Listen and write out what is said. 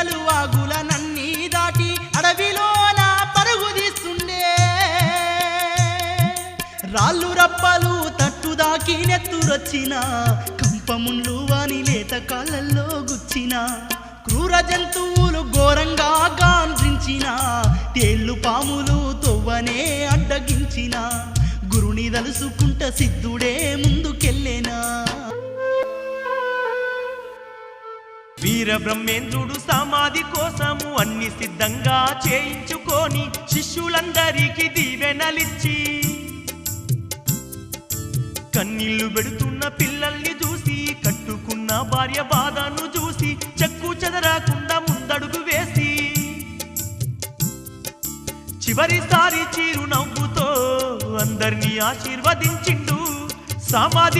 గుట్టలు వాగులనన్నీ దాటి అడవిలోన పరుగుదీస్తుండే రాళ్ళు రప్పలు తట్టుదాకి నెత్తురొచ్చిన కంపముండ్లు వాని లేత కాళ్ళల్లో గుచ్చిన క్రూర జంతువులు ఘోరంగా గాంధించిన తేళ్ళు పాములు తొవ్వనే అడ్డగించిన గురుని తలుసుకుంట సిద్ధుడే ముందుకెళ్ళి వీర బ్రహ్మేంద్రుడు సమాధి కోసము అన్ని సిద్ధంగా చేయించుకొని శిష్యులందరికీ దీవెనలిచ్చి కన్నీళ్ళు పెడుతున్న పిల్లల్ని చూసి కట్టుకున్న భార్య బాధను చూసి చెక్కు చెదరకుండా ముందడుగు వేసి చివరిసారి చిరునవ్వుతో అందరినీ ఆశీర్వదించిండు. సమాధి